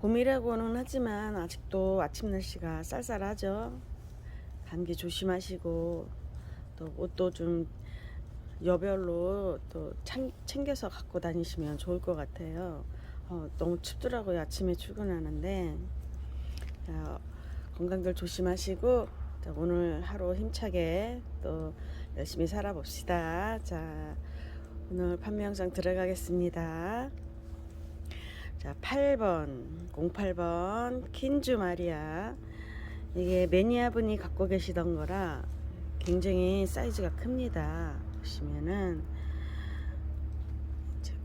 봄이라고는 하지만 아직도 아침 날씨가 쌀쌀하죠. 감기 조심하시고 또 옷도 좀 여별로 또 챙, 챙겨서 갖고 다니시면 좋을 것 같아요. 어, 너무 춥더라고요. 아침에 출근하는데 자, 건강들 조심하시고 자, 오늘 하루 힘차게 또 열심히 살아봅시다. 자, 오늘 판매 영상 들어가겠습니다. 자, 8번, 08번, 킨주 마리아. 이게 매니아분이 갖고 계시던 거라 굉장히 사이즈가 큽니다. 보시면은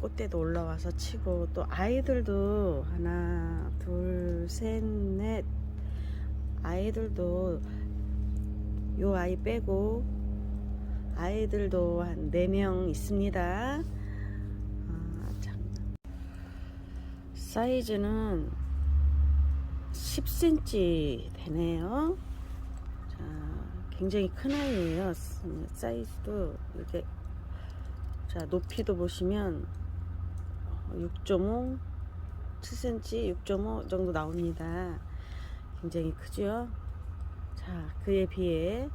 꽃대도 올라와서 치고 또 아이들도 하나, 둘, 셋, 넷 아이들도 요 아이 빼고 아이들도 한 4명 있습니다. 사이즈는 10cm 되네요. 자, 굉장히 큰 아이예요. 사이즈도 이렇게 자, 높이도 보시면 6.5, 7cm, 6.5 정도 나옵니다. 굉장히 크죠? 자, 그에 비해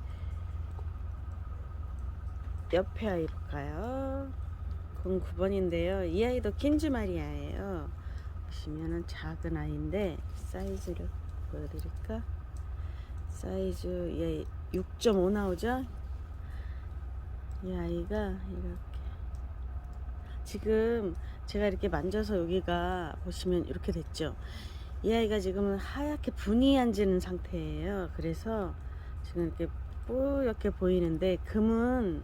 옆에 아이 볼까요? 09번인데요. 이 아이도 킨즈 마리아예요. 보시면은 작은 아이인데 사이즈를 보여드릴까? 사이즈 얘 6.5 나오죠? 이 아이가 이렇게 지금 제가 이렇게 만져서 여기가 보시면 이렇게 됐죠? 이 아이가 지금은 하얗게 분이 앉는 상태예요. 그래서 지금 이렇게 뿌옇게 보이는데 금은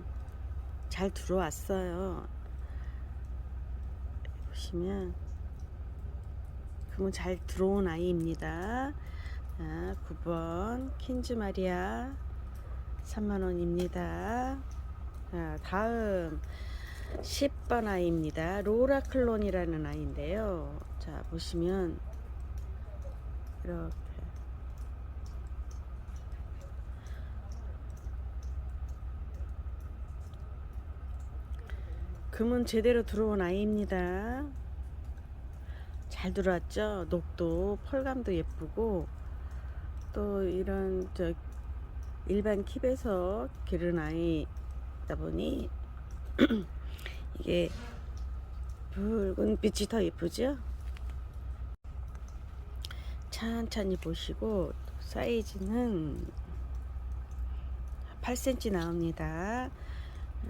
잘 들어왔어요. 보시면 금은 잘 들어온 아이입니다. 자, 9번 킨즈 마리아 3만원입니다. 자, 다음 10번 아이입니다. 로라 클론이라는 아이인데요. 자, 보시면 이렇게 금은 제대로 들어온 아이입니다. 잘 들어왔죠? 녹도 펄감도 예쁘고 또 이런 저 일반 킵에서 기른 아이다 보니 이게 붉은 빛이 더 예쁘죠? 천천히 보시고 사이즈는 8cm 나옵니다.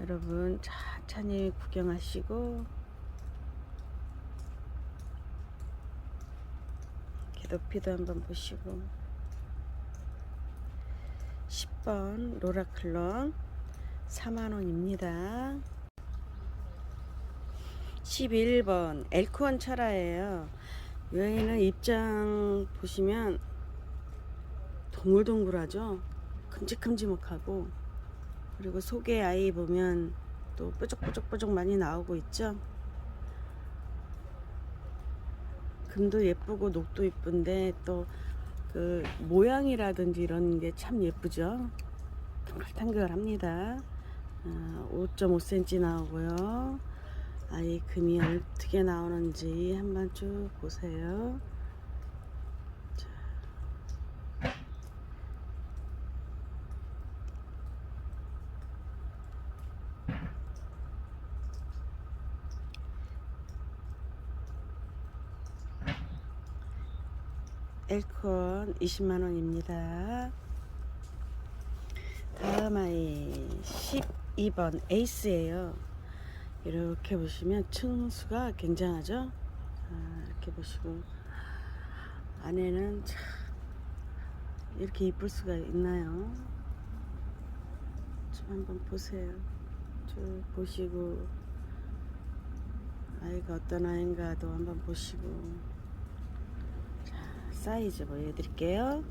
여러분 천천히 구경하시고 이렇게 높이도 한번 보시고. 10번 로라클론 4만원입니다. 11번 엘코원 철화예요. 여기는 입장 보시면 동글동글하죠? 큼직큼직하고. 그리고 속에 아이 보면 또 뾰족뾰족뾰족 많이 나오고 있죠 금도 예쁘고 녹도 예쁜데 또 그 모양이라든지 이런 게 참 예쁘죠? 탕글탕글합니다. 아, 5.5cm 나오고요. 아이 금이 어떻게 나오는지 한번 쭉 보세요 엘콘 20만원입니다. 다음 아이 12번 에이스예요. 이렇게 보시면 층수가 굉장하죠? 자, 이렇게 보시고 안에는 참 이렇게 이쁠 수가 있나요? 좀 한번 보세요. 쭉 보시고 아이가 어떤 아이인가도 한번 보시고 사이즈 보여드릴게요.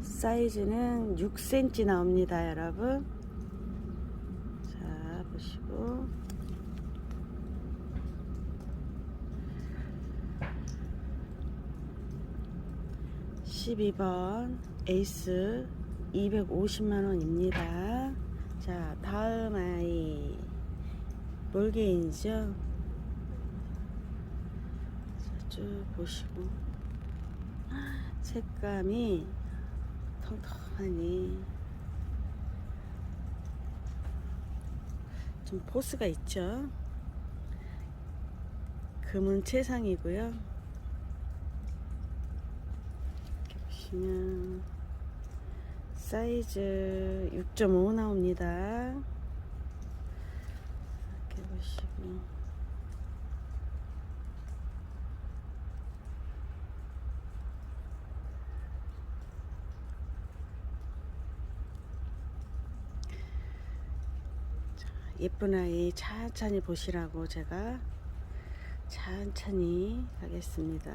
사이즈는 6cm 나옵니다, 여러분. 자, 보시고. (12번) 에이스 (250만원입니다) 자 다음 아이 몰개인이죠. 자, 쭉 보시고 색감이 통통하니 좀 포스가 있죠. 금은 최상이고요. 이렇게 보시면 사이즈 6.5 나옵니다. 이렇게 보시고 자, 예쁜 아이 천천히 보시라고 제가 천천히 가겠습니다.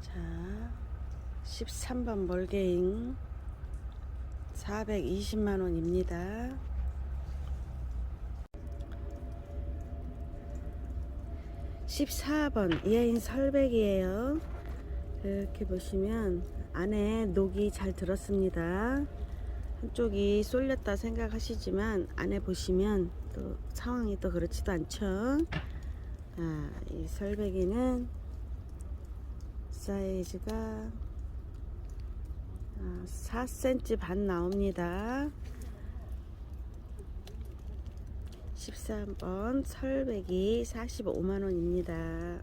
자, 13번 몰개잉 420만 원입니다. 14번 이하인 설백이에요. 이렇게 보시면 안에 녹이 잘 들었습니다. 한쪽이 쏠렸다 생각하시지만 안에 보시면 또 상황이 또 그렇지도 않죠. 아, 이 설백이는 사이즈가 아, 4cm 반 나옵니다. 13번 설백이 45만원입니다.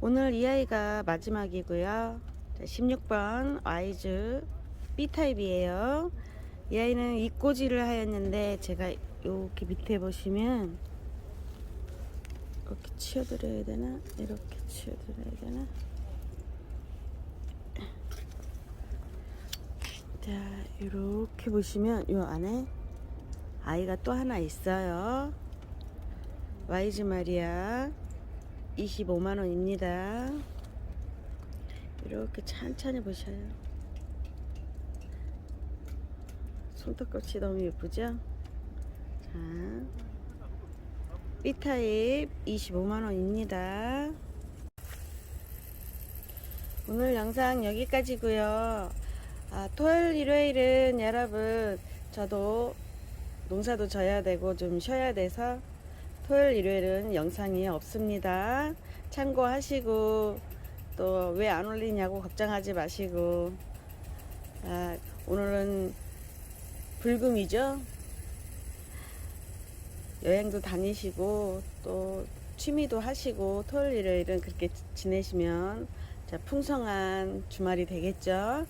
오늘 이 아이가 마지막이고요. 16번 와이즈 B타입이에요. 이 아이는 입꼬지를 하였는데 제가 여기 밑에 보시면 이렇게 치워드려야 되나? 이렇게 치워드려야 되나? 자, 이렇게 보시면 요 안에 아이가 또 하나 있어요. 와이즈 마리아 25만 원입니다. 이렇게 천천히 보셔요. 손톱끝이 너무 예쁘죠? 자, B타입 25만 원입니다. 오늘 영상 여기까지고요. 아, 토요일 일요일은 여러분 저도 농사도 져야 되고 좀 쉬어야 돼서 토요일 일요일은 영상이 없습니다. 참고하시고 또 왜 안 올리냐고 걱정하지 마시고 아, 오늘은 불금이죠. 여행도 다니시고 또 취미도 하시고 토요일 일요일은 그렇게 지내시면 자, 풍성한 주말이 되겠죠.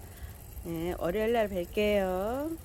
네, 월요일 날 뵐게요.